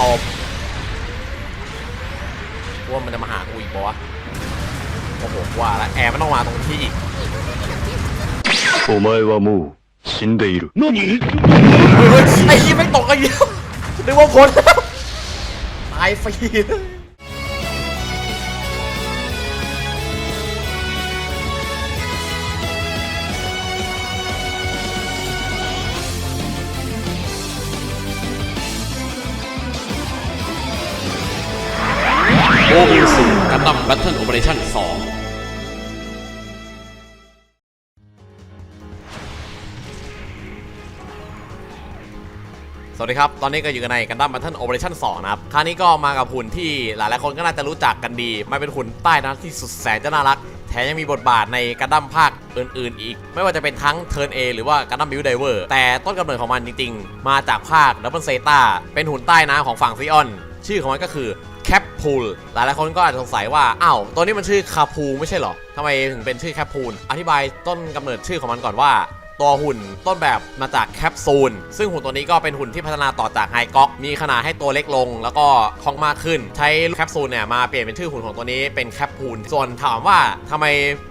ตบว่ามันจะมาหากูอีกปะวะโอ้โหว่าแล้วแอร์มันต้องมาตรงที่อีก お前はもう死んでいる。何 เฮ้ยเฮ้ยไอ้ยี่ไม่ตกไอ้ยี่นึกว่าพ้นตายฟรี โอ้โหสู่กันดั้มแบทเทิลโอเปอเรชั่นสองสวัสดีครับ ตอนนี้ก็อยู่กันในกันดั้ม b ั t เทิลโอเปอเรชั่น2นะครับ คราวนี้ก็มากับหุ่นที่หลายๆคนก็น่าจะรู้จักกันดี ไมันเป็นหุ่นใต้นะที่สุดแสนจะน่ารัก แถมยังมีบทบาทในกันดั้มภาคอื่น ๆ อีก ไม่ว่าจะเป็นทั้งเทิร์น A หรือว่ากันดั้มบิวไดเวอร์ แต่ต้นกำเนิดของมันจริง ๆ มาจากภาคดับเบิลเซตาเป็นหุ่นใต้น้ำของฝั่งซีออน ชื่อของมันก็คือ แคปพูลหลายหลายคนก็อาจจะสงสัยว่าอ้าวตัวนี้มันชื่อคาพูไม่ใช่เหรอทำไมถึงเป็นชื่อแคปพูลอธิบายต้นกำเนิดชื่อของมันก่อนว่า ตัวหุ่นต้นแบบมาจากแคปซูล ซึ่งหุ่นตัวนี้ก็เป็นหุ่นที่พัฒนาต่อจากไฮก๊อก มีขนาดให้ตัวเล็กลง แล้วก็คล่องมากขึ้น ใช้แคปซูลเนี่ยมาเปลี่ยนเป็นชื่อหุ่นของตัวนี้เป็นแคปพูล ส่วนถามว่าทำไม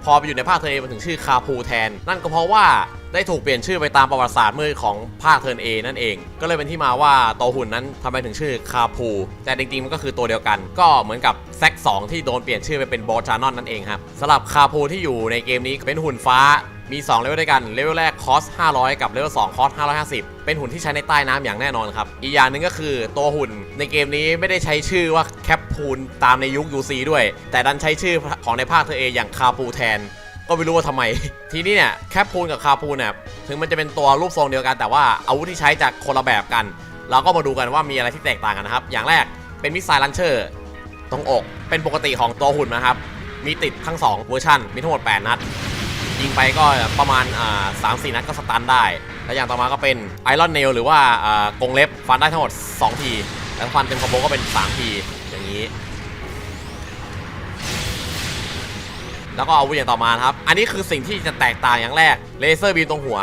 พอไปอยู่ในภาคเทอร์เอมันถึงชื่อคาพูแทน นั่นก็เพราะว่าได้ถูกเปลี่ยนชื่อไปตามประวัติศาสตร์มืดของภาคเทิร์นเอนั่นเอง ก็เลยเป็นที่มาว่าตัวหุ่นนั้นทำไมถึงชื่อคาพู แต่จริงๆ มันก็คือตัวเดียวกัน ก็เหมือนกับแซก2ที่โดนเปลี่ยนชื่อไปเป็นบอชานอนนั่นเองครับสำหรับคาพูที่อยู่ในเกมนี้เป็นหุ่นฟ้า มี 2 เลเวลด้วยกัน เลเวลแรกคอส500 กับเลเวล2คอส550 เป็นหุ่นที่ใช้ในใต้น้ำอย่างแน่นอนครับ อีกอย่างหนึ่งก็คือตัวหุ่นในเกมนี้ไม่ได้ใช้ชื่อว่าแคปพูลตามในยุค UC ด้วย แต่ดันใช้ชื่อของในภาคเธอเองอย่างคาพูแทน ก็ไม่รู้ว่าทำไม ทีนี้เนี่ยแคปพูลกับคาพูเนี่ยถึงมันจะเป็นตัวรูปทรงเดียวกัน แต่ว่าอาวุธที่ใช้จากคนละแบบกัน เราก็มาดูกันว่ามีอะไรที่แตกต่างกันนะครับ อย่างแรกเป็นมิสไซล์ลันเชอร์ตรงอก เป็นปกติของตัวหุ่นนะครับ มีติดทั้งสองเวอร์ชันมีทั้งหมด 8 นัด ยิงไปก็ประมาณอ่าสามสี่นัดก็สตันได้ แล้วอย่างต่อมาก็เป็นไอรอนเนลหรือว่าอ่ากงเล็บฟันได้ทั้งหมด 2 ที แล้วฟันเต็มคอมโบก็เป็น 3 ที อย่างนี้ แล้วก็อาวุธอย่างต่อมาครับ อันนี้คือสิ่งที่จะแตกต่างอย่างแรกเลเซอร์บีมตรงหัว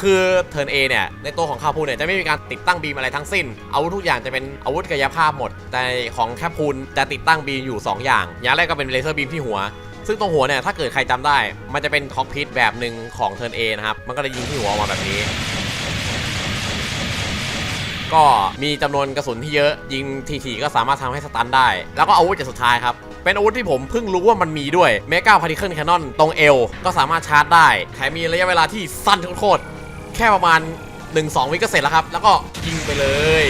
คือเทิร์น A เนี่ย ในตัวของคาพูเนี่ยจะไม่มีการติดตั้งบีมอะไรทั้งสิ้น อาวุธทุกอย่างจะเป็นอาวุธกายภาพหมด แต่ของแคพูลจะติดตั้งบีมอยู่ 2 อย่าง อย่างแรกก็เป็นเลเซอร์บีมที่หัว ซึ่งตรงหัวเนี่ยถ้าเกิดใครจำได้ มันจะเป็นคอกพิทแบบหนึ่งของเทิร์น A นะครับ มันก็จะยิงที่หัวออกมาแบบนี้ ก็มีจำนวนกระสุนที่เยอะ ยิงทีๆก็สามารถทำให้สตันได้ แล้วก็อาวุธอย่างสุดท้ายครับเป็นอาวุธที่ผมเพิ่งรู้ว่ามันมีด้วยเมกาพาร์ติเคิลแคนนอนตรงเอวก็สามารถชาร์จได้แถมมีระยะเวลาที่สั้นโคตรๆแค่ประมาณ 1-2 วิก็เสร็จแล้วครับ แล้วก็ยิงไปเลย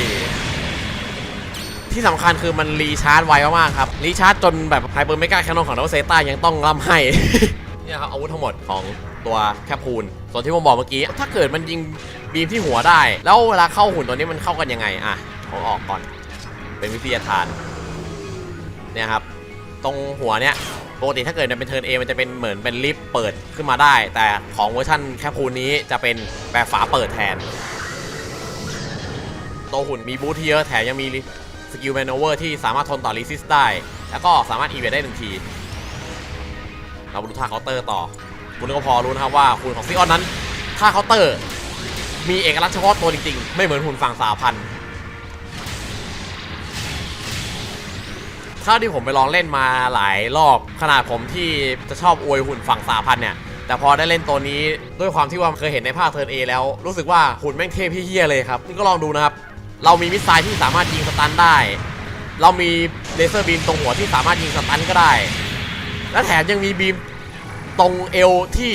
ที่สำคัญคือมันรีชาร์จไวมากๆครับ รีชาร์จจนแบบไฮเปอร์เมกาแคนนอนของดาวเซต้ายังต้องร่ำให้เนี่ยครับอาวุธทั้งหมดของตัวแคปพูลส่วนที่ผมบอกเมื่อกี้ ถ้าเกิดมันยิงบีมที่หัวได้ แล้วเวลาเข้าหุ่นตัวนี้มันเข้ากันยังไงอะเอาออกก่อน เป็นวิทยาทานเนี่ยครับ ตรงหัวเนี่ยปกติถ้าเกิดเป็นเทิร์นเอมันจะเป็นเหมือนเป็นลิฟต์เปิดขึ้นมาได้ แต่ของเวอร์ชันแคปพูลนี้จะเป็นแบบฝาเปิดแทนตัวหุ่นมีบูทที่เยอะแถมยังมี สกิลแมนโอเวอร์ที่สามารถทนต่อรีซิสได้ แล้วก็สามารถอีเวนได้หนึ่งที เราดูท่าเคาน์เตอร์ต่อ คุณก็พอรู้นะครับว่าหุ่นของซิออนนั้นท่าเคาน์เตอร์ มีเอกลักษณ์เฉพาะตัวจริงๆ ไม่เหมือนหุ่นฝั่งสาพันธ์ถ้าที่ผมไปลองเล่นมาหลายรอบขนาดผมที่จะชอบอวยหุ่นฝั่งสาพันธ์เนี่ยแต่พอได้เล่นตัวนี้ด้วยความที่ว่าเคยเห็นในภาคเทิร์นเอแล้ว รู้สึกว่าหุ่นแม่งเทพเฮี้ยเลยครับนี่ก็ลองดูนะครับ เรามีมิสไซล์ที่สามารถยิงสตันได้ เรามีเลเซอร์บีมตรงหัวที่สามารถยิงสตันก็ได้ และแถมยังมีบีมตรงเอวที่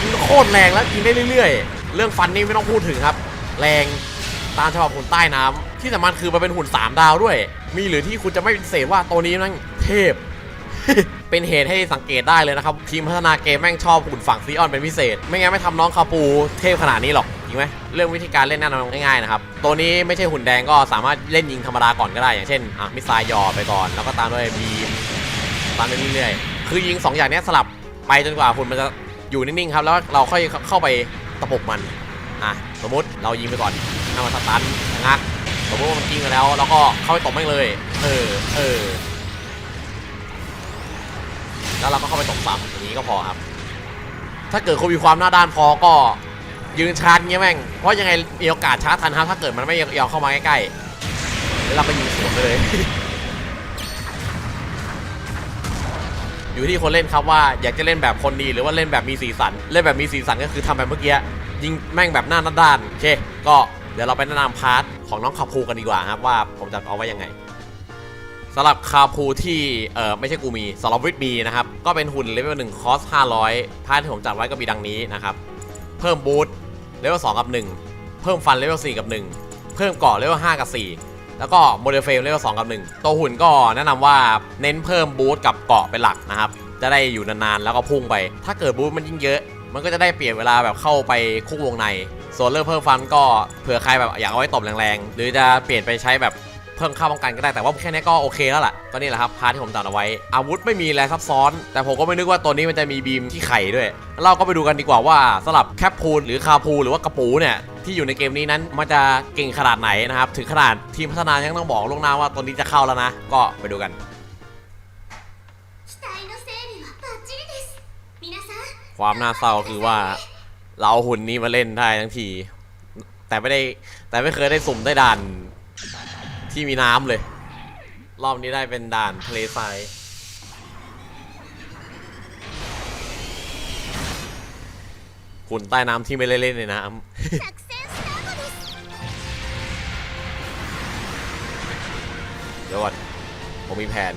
ยิงโคตรแรงและยิงได้เรื่อยๆ เรื่องฟันนี่ไม่ต้องพูดถึงครับ แรงตามฉบับหุ่นใต้น้ำที่สำคัญคือมันเป็นหุ่น 3 ดาวด้วย มีหรือที่คุณจะไม่ปฏิเสธว่าตัวนี้นั่งเทพ เป็นเหตุให้สังเกตได้เลยนะครับ ทีมพัฒนาเกมแม่งชอบหุ่นฝั่งซีออนเป็นพิเศษ ไม่งั้นไม่ทำน้องคาปูเทพขนาดนี้หรอกจริงไหมเรื่องวิธีการเล่นแน่นอนง่ายๆนะครับ ตัวนี้ไม่ใช่หุ่นแดงก็สามารถเล่นยิงธรรมดาก่อนก็ได้ อย่างเช่นอะมิสไซล์ย่อไปก่อน แล้วก็ตามด้วยบีมตามไปเรื่อยๆคือยิง 2 อย่างนี้สลับไปจนกว่าหุ่นมันจะอยู่นิ่งๆครับแล้วเราค่อยเข้าไปตะปบมันอะสมมติเรายิงไปก่อนให้มันสตันงักสมมติว่ามันยิงไปแล้วเราก็เข้าไปตบแม่งเลย เออเออแล้วเราก็เข้าไปตบซ้ำอย่างนี้ก็พอครับ ถ้าเกิดคุณมีความหน้าด้านพอก็ ยืนชาร์จเงี้ยแม่ง เพราะยังไงมีโอกาสชาร์จทันครับถ้าเกิดมันไม่ยอมเข้ามาใกล้ๆแล้วเราไปยิงสวนไปเลย อยู่ที่คนเล่นครับว่าอยากจะเล่นแบบคนดีหรือว่าเล่นแบบมีสีสัน เล่นแบบมีสีสันก็คือทำแบบเมื่อกี้ยิงแม่งแบบหน้าด้านๆโอเค ก็เดี๋ยวเราไปแนะนำพาร์ทของน้องขับพูกันดีกว่าครับว่าผมจะเอาไว้ยังไงสำหรับคาพูที่เออไม่ใช่กูมีสำหรับวิทมีนะครับ ก็เป็นหุ่นเลเวลหนึ่งคอส500พาร์ทที่ผมจัดไว้ก็มีดังนี้นะครับ เพิ่มบูท เลเวล2กับ 1 เพิ่มฟันเลเวล4กับ 1 เพิ่มเกาะเลเวล5กับ 4 แล้วก็โมเดลเฟรมเลเวล2กับ 1 ตัวหุ่นก็แนะนำว่าเน้นเพิ่มบูสต์กับเกาะเป็นหลักนะครับ จะได้อยู่นานๆ แล้วก็พุ่งไป ถ้าเกิดบูสต์มันยิ่งเยอะ มันก็จะได้เปลี่ยนเวลาแบบเข้าไปคุกวงในส่วนเลอร์เพิ่มฟันก็เผื่อใครแบบอยากเอาไว้ตบแรงๆ หรือจะเปลี่ยนไปใช้แบบ เพิ่มข้าป้องกันก็ได้แต่ว่าแค่นี้ก็โอเคแล้วล่ะก็นี่แหละครับพาที่ผมตัดเอาไว้ อาวุธไม่มีอะไรซับซ้อน แต่ผมก็ไม่นึกว่าตัวนี้มันจะมีบีมที่ไข่ด้วย เราก็ไปดูกันดีกว่าว่าสลับแคปพูลหรือคาพูลหรือว่ากระปูเนี่ยที่อยู่ในเกมนี้นั้นมันจะเก่งขนาดไหนนะครับถึงขนาดทีมพัฒนายังต้องบอกล่วงหน้าว่าตัวนี้จะเข้าแล้วนะ ก็ไปดูกันความน่าเศร้าคือว่าเราหุ่นนี้มาเล่นได้ทั้งที แต่ไม่ได้แต่ไม่เคยได้สุ่มได้ดัน ที่มีน้ำเลย รอบนี้ได้เป็นด่านทะเลทรายคุณใต้น้ำที่ไม่เล่นในน้ำเดี๋ยวก่อนผมมีแผน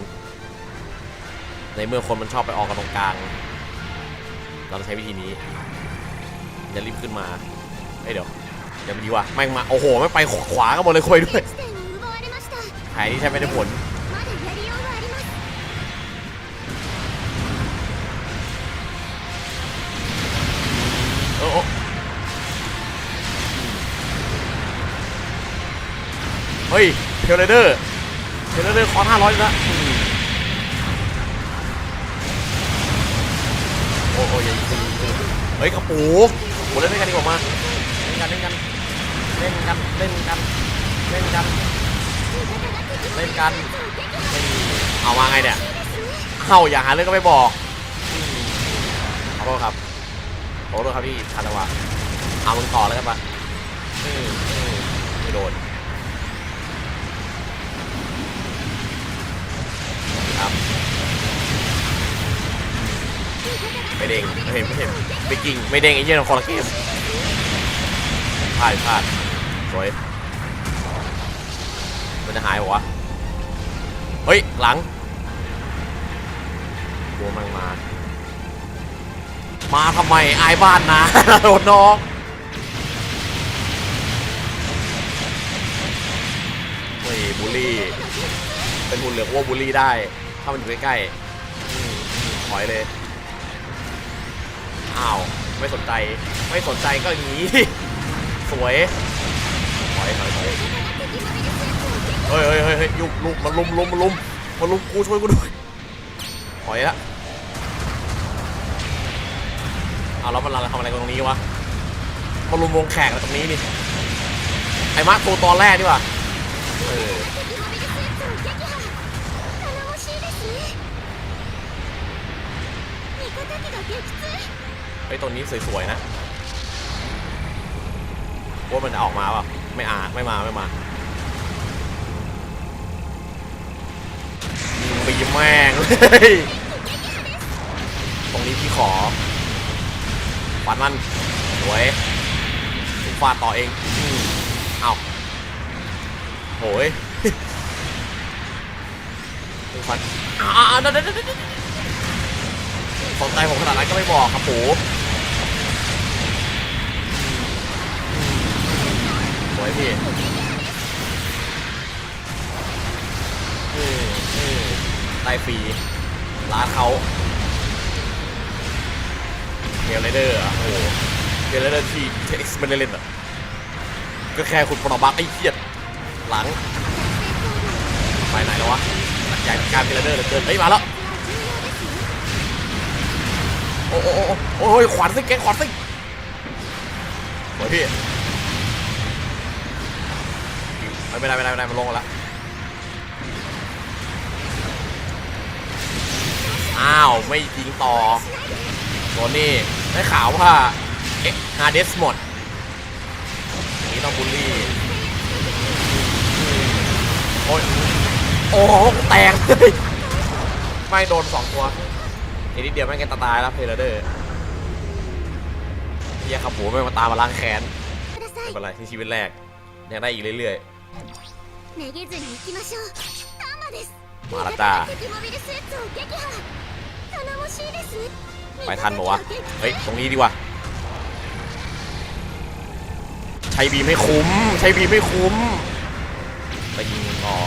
ในเมื่อคนมันชอบไปออกกันตรงกลาง เราใช้วิธีนี้จะรีบขึ้นมาเอ้ยเดี๋ยวเดี๋ยวมันดีว่าแม่งมา โอ้โหไม่ไปขวาก็หมดเลยคุยด้วย หายที่ใช้ไม่ได้ผลโอ้เฮ้ยเทเลเดอร์เทเลเดอร์คอนห้าร้อยแล้วโอ้โหใหญ่จริเฮ้ยกระปูโหเล่นด้วยกันดีกว่ามาเล่นกันเล่นกันเล่นกันเล่นกันเล่นกัน เล่นกันเอามาไงเนี่ยเอ้าอย่าหาเรื่องก็ไม่บอกขอโทษครับขอโทษครับพี่คาตาวะเอามึงต่อแล้วกันปะไม่โดนครับไม่เด้งไม่เห็นไม่เห็นไม่กิ่งไม่เด้งไอ้เหี้ยของคอร์เกมพลาดพลาดสวยมันจะหายเหรอวะ เฮ้ย หลังกลัวมันมา มาทำไมอายบ้านนะโดนน้องเฮ้ยบูลลี่ เป็นหุ่นเหลืองว่าบูลลี่ได้ ถ้ามันอยู่ใกล้ๆถอยเลย อ้าว ไม่สนใจ ไม่สนใจก็อย่างนี้ สวยถอยถอยถอย เฮ้ยยุบลุกมาลุมลุมมาลุมมาลุมกูช่วยกูด้วยปอยละเอาแล้วมันเราทำอะไรตรงนี้วะมาลุมวงแขกตรงนี้นี่ไอ้มาร์คตอนแรกดีกว่าเไอ้ตัวนี้สวยๆนะว่ามันจะออกมาป่ะไม่อาไม่มาไม่มา แม่งเลยตรงนี้พี่ขอฟันมันสวยผมฟาดต่อเองเอ้าโหยผมฟันอ่าเดี๋ยวเดี๋ยวเดี๋ยวเดี๋ยวสนใจผมขนาดนั้นก็ไม่บอกครับผม ฟรีร้านเขาเกลไรเดอร์อะโอ้โหเกลไรเดอร์ที่เท็กซ์ไม่ได้เล่นอะก็แค่คุณปรบักไอ้เหี้ยหลังไปไหนแล้ววะหลักใหญ่การเกลไรเดอร์เหลือเกินเฮ้ยมาแล้วโอ้โอ้โอ้โอ้ยขวานซิแกขวานซิโอ้ยพี่ไม่เป็นไรไม่เป็นไรไม่เป็นไรมันลงแล้ว อ้าว ไม่ยิงต่อตัวนี้ได้ข่าวว่าเอ็กฮาเดสหมดอย่นี้ต้องบุลลี่ โอ้ยโอ้แตกไม่โดนสองตัวอีนิดเดียวไม่กันตายแล้วเพลเดอร์เฮียขับหัวแม่มาตามมาล้างแค้นไม่เป็นไรที่ชีวิตแรกยังได้อีกเรื่อยๆมาละจ้า ไปทันปะวะ เฮ้ย ตรงนี้ดีกว่า ใช้บีไม่คุ้ม ใช้บีไม่คุ้ม ไปยิงอ๋อ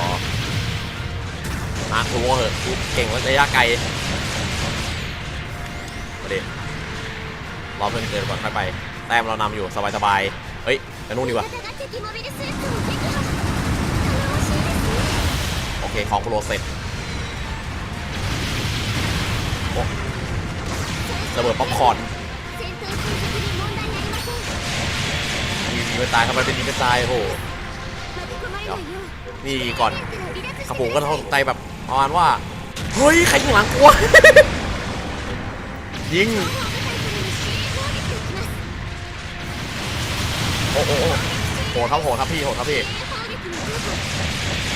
มาคุ้มเหอะเก่งว่าระยะไกลมาดิรอเพื่อนเดินก่อนค่อยไป แต้มเรานำอยู่สบายสบายเฮ้ยไปนู่นดีกว่า โอเค ของโปรเสร็จ ระเบิดป๊อปคอนมีมีกระต่ายทำไมเป็นมีกระต่ายโหนี่ก่อนกระผมก็ตกใจแบบประมาณว่าเฮ้ยใครยิงหลังกูยิงโอ้โหโหดครับโหดครับพี่โหดครับพี่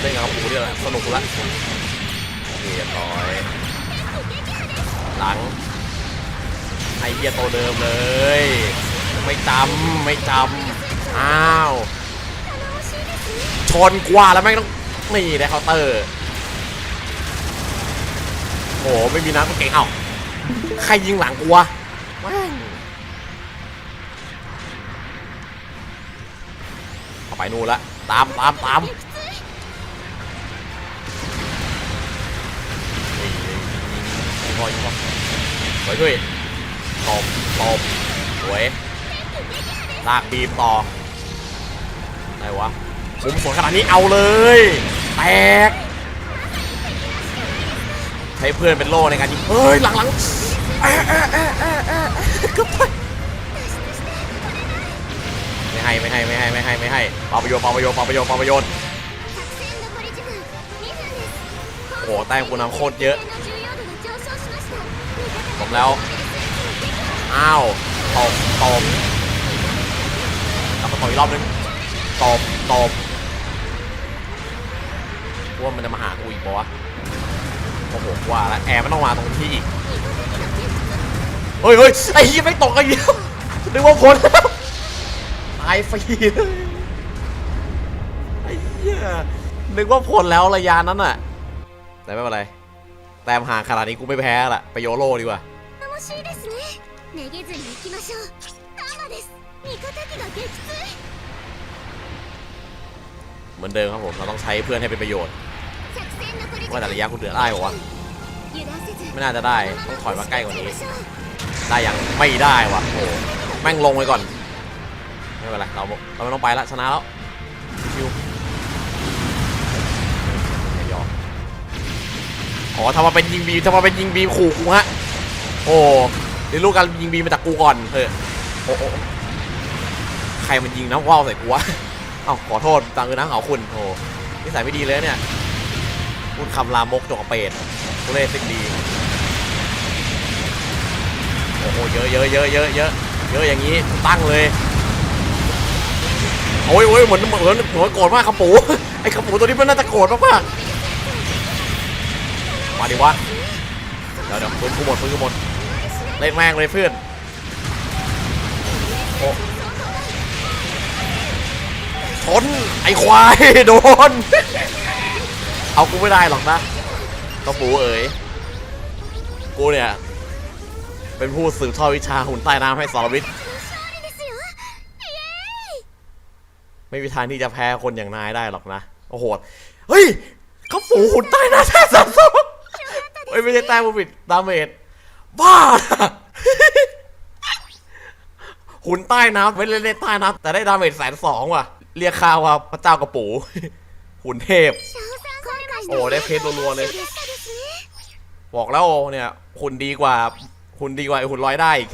เล่นกับผมเรื่ละสนุกละเรียบร้อยหลัง อเหี้ยตัวเดิมเลย ไม่จำไม่จำอ้าว ชนกว่าแล้วแม่งต้องนี่ได้เคาน์เตอร์โอ้โหไม่มีน้ำก็เก่งเอ้าใครยิงหลังกูวะเอาไปนู่นละ ตามตามตามนี่ยิงพอยิงพอสวยด้วย ตบตบสวยลากบีมต่ออะไรวะมุมสวนขนาดนี้เอาเลย แตก ใช้เพื่อนเป็นโล่ในการยิงเฮ้ย หลังหลังก็ไปไม่ให้ไม่ให้ไม่ให้ไม่ให้ไม่ให้ปาประโยชน์ปาประโยชน์ปาประโยชน์ปาประโยชน์โอ้แต้มกูน้ำโคตรเยอะจบแล้ว อ้าวตบตบกลับมาต่อยรอบนึงตบตบว่ามันจะมาหากูอีกปะวะโอ้โหว่าแล้วแอร์ไม่ต้องมาตรงที่อีกเฮ้ยเฮ้ยไอ้เหี้ไม่ตกไอ้เหี้ยนึกว่าพ้นตายฟรีไอ้เหี้ยนึกว่าพ้นแล้วระยะนั้นอะแต่ไม่เป็นไร แต่มหาขนาดนี้กูไม่แพ้ละไปโยโร่ดีกว่า めげずに行きましょうタンマです味方機が撃墜 เหมือนเดิมครับผม เราต้องใช้เพื่อนให้เป็นประโยชน์ 作戦残り時 ว่า 間 แต่ระยะกูเหลือได้ปะวะ 油断せず ไม่น่าจะได้ ต้องถอยมาใกล้กว่านี้ 行きましょう ได้ยังไม่ได้ว่ะโอ้โหแม่งลงไปก่อน ไม่เป็นไร เราเราไม่ต้องไปละชนะแล้วชิวไม่ยอมอ๋อทำมาเป็นยิงบีมทำมาเป็นยิงบีมขู่กูฮะ โอ้ เดี๋ยวรู้กันยิงบีมาจากกูก่อนเออโอ้โอ้ใครมันยิงน้ำว่าวใส่กูวะเอ้าขอโทษตังคือน้ำเขาคุณโอ้นิสัยไม่ดีเลยเนี่ยพูดคำลามกจกกเปดกูเล่นสิ่งดีโอ้โหเยอะเยอะเยอะเยอะเยอะเยอะอย่างนี้ตั้งเลยโอ้ยโอ้ยเหมือนเหมือนเหมือนโกรธมากครับปูไอ้ครับปูตัวนี้มันน่าจะโกรธมากๆมาดิวะเดี๋ยวเดี๋ยวปืนกูหมดปืนกูหมด เล่แม่งเลยเพื่อนชนไอควายโดน เอากูไม่ได้หรอกนะก็ปูเอ๋ยกูเนี่ย เป็นผู้สืบทอดวิชาหุ่นใต้น้ำให้สรวิทย์ไม่มีทางที่จะแพ้คนอย่างนายได้หรอกนะ โอ้โห เฮ้ยเขาปูหุ่นใต้น้ำแท้สับสนไม่ใช่ใต้บูบิดดาเมจ บ้าหุ่นใต้น้ำไม่เล่นในใต้น้ำแต่ได้ดาเมจแสนสองว่ะ เรียกข้าวว่าพระเจ้ากระปูหุ่นเทพ โอ้ได้เพชรรัวๆเลย บอกแล้วเนี่ยหุ่นดีกว่าหุ่นดีกว่าไอหุ่นร้อยได้อีก